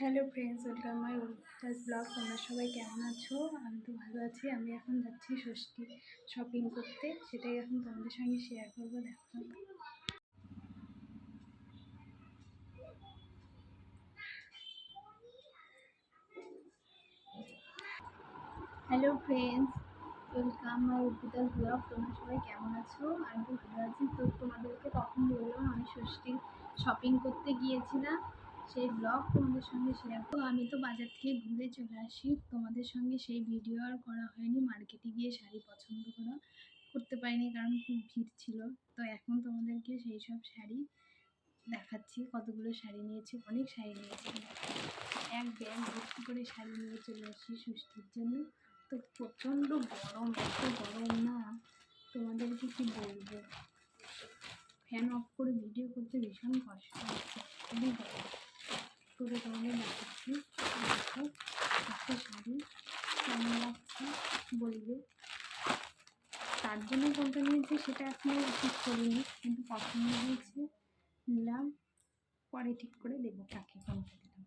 Hello friends welcome my উল্টাস blog তোমরা সবাই কেমন আছো? আমি তো ভালো আছি। আমি এখন যাচ্ছি ষষ্ঠী শপিং করতে। সেটাই এখন তোমাদের সঙ্গে শেয়ার করব, দেখো। হ্যালো ফ্রেন্ডস ওয়েলকাম মাই উর্পিতাস ব্লগ তোমরা সবাই কেমন আছো? আমি তো ভালো আছি। তো তোমাদেরকে তখন বললাম, আমি ষষ্ঠী শপিং করতে গিয়েছিলাম। সেই ব্লগ তোমাদের সঙ্গে শেয়ার করব। আমি তো বাজার থেকে ঘুরে চলে আসি। তোমাদের সঙ্গে সেই ভিডিও আর করা হয়নি। মার্কেটে গিয়ে শাড়ি পছন্দ করা করতে পারিনি কারণ খুব ভিড় ছিল। তো এখন তোমাদেরকে সেই সব শাড়ি দেখাচ্ছি। কতগুলো শাড়ি নিয়েছি, অনেক শাড়ি নিয়েছি। এক ব্যাগ ভর্তি করে শাড়ি নিয়ে চলে আসি ষষ্ঠীর জন্য। তো প্রচণ্ড গরম, এত গরম না। তোমাদেরকে কি বলব? ফ্যান অফ করে ভিডিও করতে ভীষণ কষ্ট হচ্ছে। খুবই গরম তোমাদের দেখাচ্ছি দেখো। একটা শাড়ি কেমন লাগছে বলবে? তার জন্য কোনটা নিয়েছি সেটা এখনও ঠিক করিনি, কিন্তু পছন্দ হয়েছে। নিলাম, পরে ঠিক করে দেবো কাকে কোনটা দিলাম।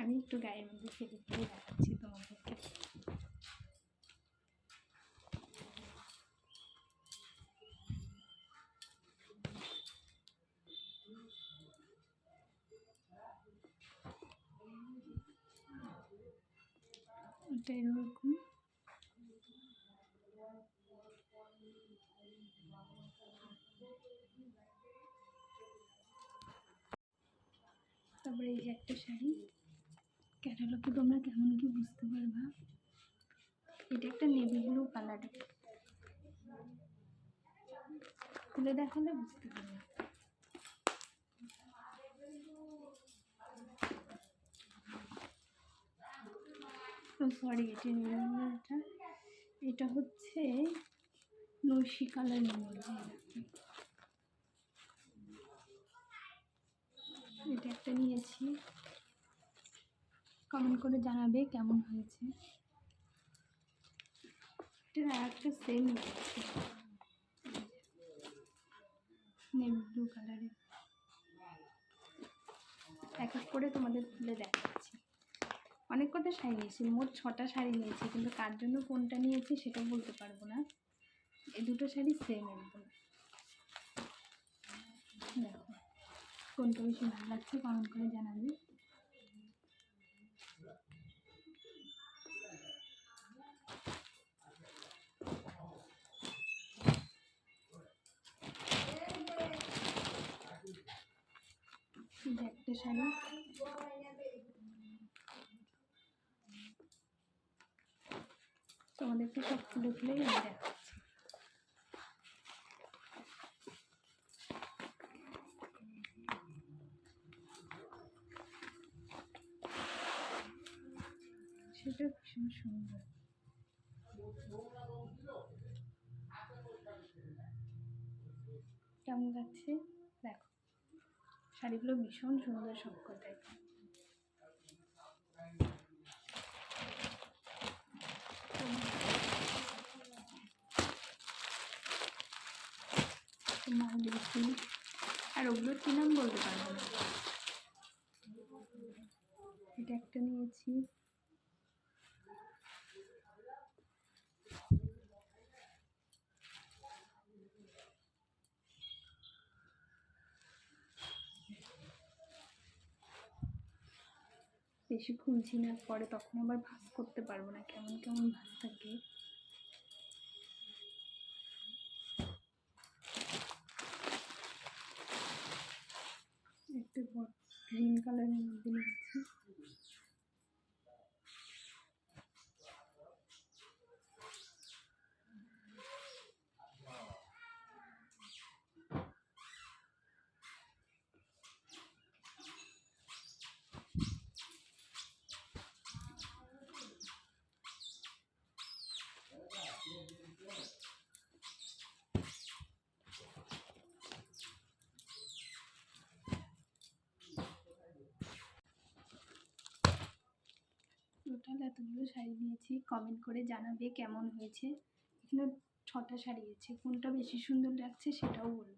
আমি একটু গায়ের মধ্যে ফেলে ফেলে দেখাচ্ছি তোমাদেরকে। এটা এরকম। তারপরে এই যে একটা শাড়ি। ক্যাটালগে তোমরা কেমন কি বুঝতে পারবা? এটা একটা নেভি ব্লু কালারের। খুলে দেখালে বুঝতে পারবে। সরি এটা এটা এটা হচ্ছে নৈশি কালার নিয়ে এটা একটা নিয়েছি। কমেন্ট করে জানাবে কেমন হয়েছে। এটা একটা সেম নেভি ব্লু কালারের। এক এক করে তোমাদের খুলে দেখাচ্ছি। অনেক কটা শাড়ি নিয়েছি, মোট ছটা শাড়ি নিয়েছি, কিন্তু কার জন্য কোনটা নিয়েছি সেটা বলতে পারব না। এই দুটো শাড়ি সেম একদম। কোনটা বেশি ভালো লাগছে কমেন্ট করে জানাবে। একটা শাড়ি। তোমাদেরকে সব খুলে খুলেই আমি দেখাচ্ছি। সেটা ভীষণ সুন্দর। কেমন লাগছে? দেখো, শাড়িগুলো ভীষণ সুন্দর সবকটাই। আর ওগুলোর কী নাম বলতে পারব না? এটা একটা নিয়েছি। বেশি খুলছি না পরে তখন আবার ভাজ করতে পারব না, কেমন কেমন ভাজ থাকে একটা গ্রিন কালারের মধ্যে নিয়েছি টোটাল এতগুলো শাড়ি নিয়েছি। কমেন্ট করে জানাবে কেমন হয়েছে। এখানে ছটা শাড়ি আছে। কোনটা বেশি সুন্দর লাগছে সেটাও বলবে।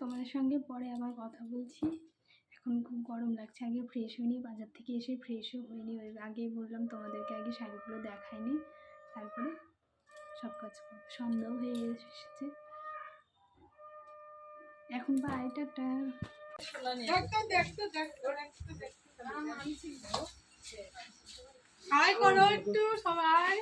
তোমাদের সঙ্গে পরে আবার কথা বলছি। এখন খুব গরম লাগছে। আগে ফ্রেশ হয়নি, বাজার থেকে এসে ফ্রেশও হয়নি। ওই আগেই বললাম তোমাদেরকে আগে শাড়িগুলো দেখায়নি। তারপরে সব কাজ করব। সন্ধ্যাও হয়ে এসেছে। এখন বা আইটাটা হাই করো একটু সবাই।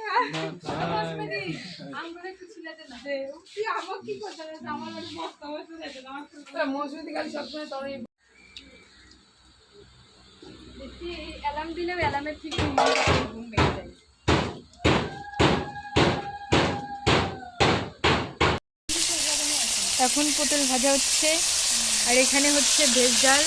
অ্যালার্ম দিলেও অ্যালার্মের ঠিক ঘুম ভেঙে যায়। এখন পটল ভাজা হচ্ছে আর এখানে হচ্ছে ভেজ ডাল।